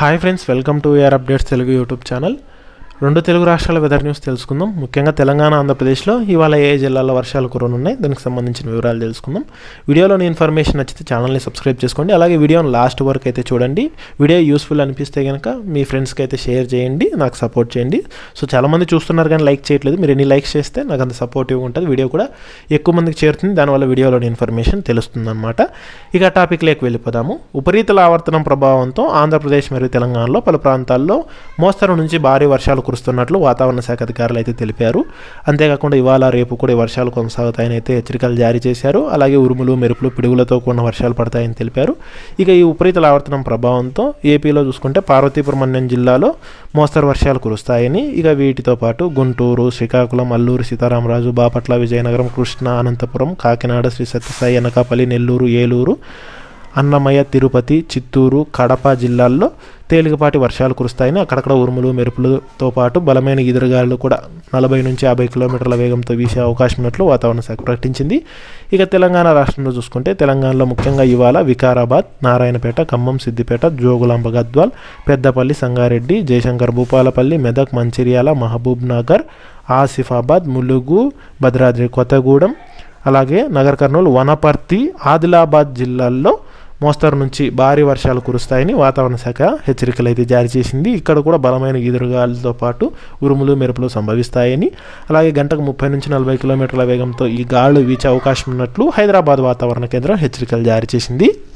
Hi friends welcome to AR updates Telugu YouTube channel రెండు తెలుగు రాష్ట్రాల weather news తెలుసుకుందాం. ముఖ్యంగా తెలంగాణ ఆంధ్రప్రదేశ్లో ఇవాళ ఏ జిల్లాల్లో వర్షాలు కురనున్నాయి దానికి సంబంధించిన వివరాలు తెలుసుకుందాం. వీడియోలోని ఇన్ఫర్మేషన్ నచ్చితే ఛానల్ని సబ్స్క్రైబ్ చేసుకోండి. అలాగే వీడియోని లాస్ట్ వరకు అయితే చూడండి. వీడియో యూస్ఫుల్ అనిపిస్తే కనుక మీ ఫ్రెండ్స్కి అయితే షేర్ చేయండి నాకు సపోర్ట్ చేయండి. సో చాలామంది చూస్తున్నారు కానీ లైక్ చేయట్లేదు. మీరు ఎన్ని లైక్స్ చేస్తే నాకు అంత సపోర్టివ్గా ఉంటుంది. వీడియో కూడా ఎక్కువ మందికి చేరుతుంది. దానివల్ల వీడియోలోని ఇన్ఫర్మేషన్ తెలుస్తుంది అనమాట ఇక టాపిక్లోకి వెళ్ళిపోదాము. ఉపరితల ఆవర్తనం ప్రభావంతో ఆంధ్రప్రదేశ్ మరియు తెలంగాణలో పలు ప్రాంతాల్లో మోస్తరు నుంచి భారీ వర్షాలు కురుస్తున్నట్లు వాతావరణ శాఖ అధికారులు అయితే తెలిపారు. అంతేకాకుండా ఇవాళ రేపు కూడా వర్షాలు కొనసాగుతాయని అయితే హెచ్చరికలు జారీ చేశారు. అలాగే ఉరుములు మెరుపులు పిడుగులతో కూడిన వర్షాలు పడతాయని తెలిపారు. ఇక ఈ ఉపరితల ఆవర్తనం ప్రభావంతో ఏపీలో చూసుకుంటే పార్వతీపురం అన్యం జిల్లాలో మోస్తరు వర్షాలు కురుస్తాయని ఇక వీటితో పాటు గుంటూరు శ్రీకాకుళం అల్లూరు సీతారామరాజు బాపట్ల విజయనగరం కృష్ణ అనంతపురం కాకినాడ శ్రీ సత్యసాయి అనకాపల్లి నెల్లూరు ఏలూరు అన్నమయ్య తిరుపతి చిత్తూరు కడప జిల్లాల్లో తేలికపాటి వర్షాలు కురుస్తాయని అక్కడక్కడ ఉరుములు మెరుపులతో పాటు బలమైన ఎదురుగాలు కూడా నలభై నుంచి యాభై కిలోమీటర్ల వేగంతో వీసే అవకాశం ఉన్నట్లు వాతావరణ శాఖ ప్రకటించింది. ఇక తెలంగాణ రాష్ట్రంలో చూసుకుంటే తెలంగాణలో ముఖ్యంగా ఇవాళ వికారాబాద్ నారాయణపేట ఖమ్మం సిద్దిపేట జోగులాంబ గద్వాల్ పెద్దపల్లి సంగారెడ్డి జయశంకర్ భూపాలపల్లి మెదక్ మంచిర్యాల మహబూబ్ నగర్ ఆసిఫాబాద్ ములుగు భద్రాద్రి కొత్తగూడెం అలాగే నగర్ కర్నూలు వనపర్తి ఆదిలాబాద్ జిల్లాల్లో మోస్తరు నుంచి భారీ వర్షాలు కురుస్తాయని వాతావరణ శాఖ హెచ్చరికలు అయితే జారీ చేసింది. ఇక్కడ కూడా బలమైన ఈదురుగాలితో పాటు ఉరుములు మెరుపులు సంభవిస్తాయని. అలాగే గంటకు ముప్పై నుంచి నలభై కిలోమీటర్ల వేగంతో ఈ గాలు వీచే అవకాశం ఉన్నట్లు హైదరాబాద్ వాతావరణ కేంద్రం హెచ్చరికలు జారీ చేసింది.